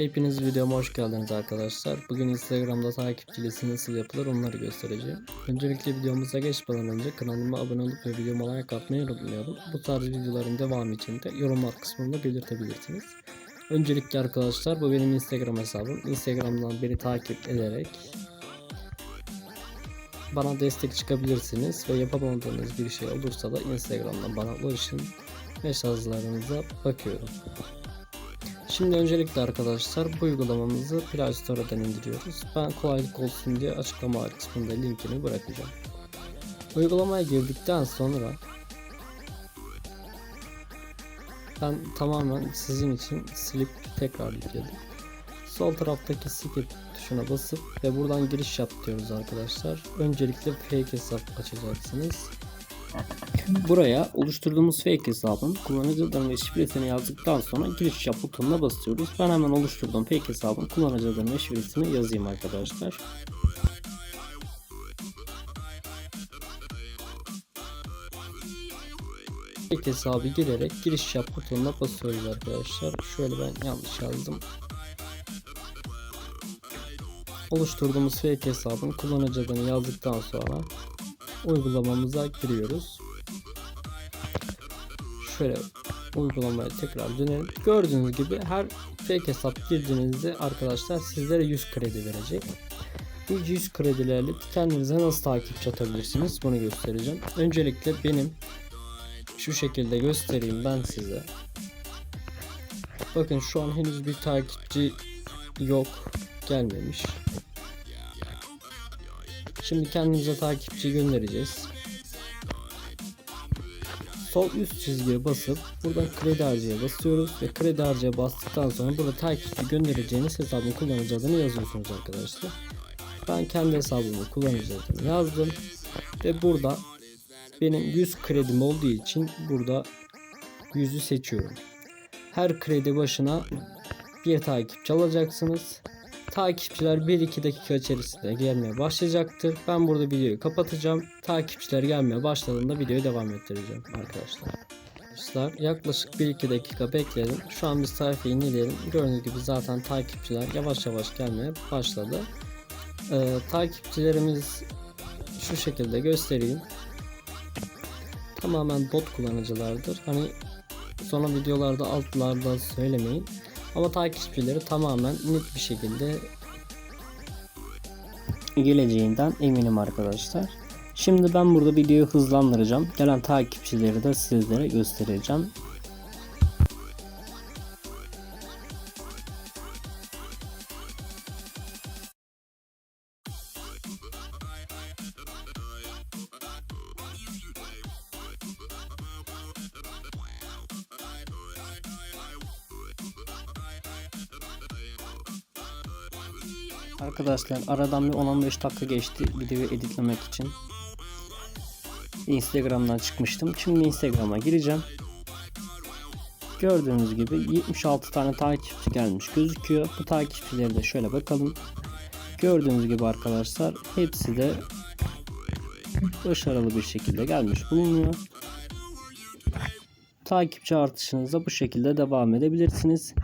Hepiniz videoma hoş geldiniz arkadaşlar. Bugün Instagram'da takipçilisi nasıl yapılır onları göstereceğim. Öncelikle videomuza geçmeden önce kanalıma abone olup ve videoma like atmayı unutmayalım. Bu tarz videoların devamı için de yorumlar kısmında belirtebilirsiniz. Öncelikle arkadaşlar bu benim Instagram hesabım. Instagram'dan beni takip ederek bana destek çıkabilirsiniz ve yapamadığınız bir şey olursa da Instagram'dan bana ulaşın. Mesajlarınıza bakıyorum. Şimdi öncelikle arkadaşlar bu uygulamamızı Play Store'dan indiriyoruz. Ben kolaylık olsun diye açıklama kısmında linkini bırakacağım. Uygulamaya girdikten sonra ben tamamen sizin için silip tekrar yükledim. Sol taraftaki skip tuşuna basıp ve buradan giriş yap diyoruz arkadaşlar. Öncelikle fake hesap açacaksınız. Buraya oluşturduğumuz fake hesabın kullanıcı ve şifresini yazdıktan sonra giriş yap butonuna basıyoruz. Ben hemen oluşturduğum fake hesabın kullanıcı ve şifresini yazayım arkadaşlar. Fake hesabı girerek giriş yap butonuna basıyoruz arkadaşlar. Şöyle ben yanlış yazdım. Oluşturduğumuz fake hesabın kullanıcı adını yazdıktan sonra uygulamamıza giriyoruz. Şöyle uygulamaya tekrar dönelim. Gördüğünüz gibi her fake hesap girdiğinizde arkadaşlar sizlere 100 kredi verecek. Bu 100 kredilerle kendinize nasıl takipçi atabilirsiniz bunu göstereceğim. Öncelikle benim şu şekilde göstereyim ben size. Bakın şu an henüz bir takipçi yok gelmemiş. Şimdi kendimize takipçi göndereceğiz. Sol üst çizgiye basıp buradan kredi harcaya basıyoruz ve kredi harcaya bastıktan sonra burada takipçi göndereceğiniz hesabın kullanıcı adını yazıyorsunuz arkadaşlar. Ben kendi hesabımı kullanıcı adını yazdım ve burada benim 100 kredim olduğu için burada 100'ü seçiyorum. Her kredi başına bir takipçi alacaksınız. Takipçiler 1-2 dakika içerisinde gelmeye başlayacaktır. Ben burada videoyu kapatacağım. Takipçiler gelmeye başladığında videoyu devam ettireceğim arkadaşlar. Arkadaşlar yaklaşık 1-2 dakika bekledim. Şu an biz sayfayı inleyelim. Gördüğünüz gibi zaten takipçiler yavaş yavaş gelmeye başladı. Ee, takipçilerimiz şu şekilde göstereyim. Tamamen bot kullanıcılardır. Hani sonra videolarda altlarda söylemeyin. Ama takipçileri tamamen net bir şekilde geleceğinden eminim arkadaşlar. Şimdi ben burada videoyu hızlandıracağım. Gelen takipçileri de sizlere göstereceğim. Arkadaşlar aradan bir 10-15 dakika geçti videoyu editlemek için. Instagram'dan çıkmıştım. Şimdi Instagram'a gireceğim. Gördüğünüz gibi 76 tane takipçi gelmiş gözüküyor. Bu takipçileri de şöyle bakalım. Gördüğünüz gibi arkadaşlar hepsi de başarılı bir şekilde gelmiş bulunuyor. Takipçi artışınıza bu şekilde devam edebilirsiniz.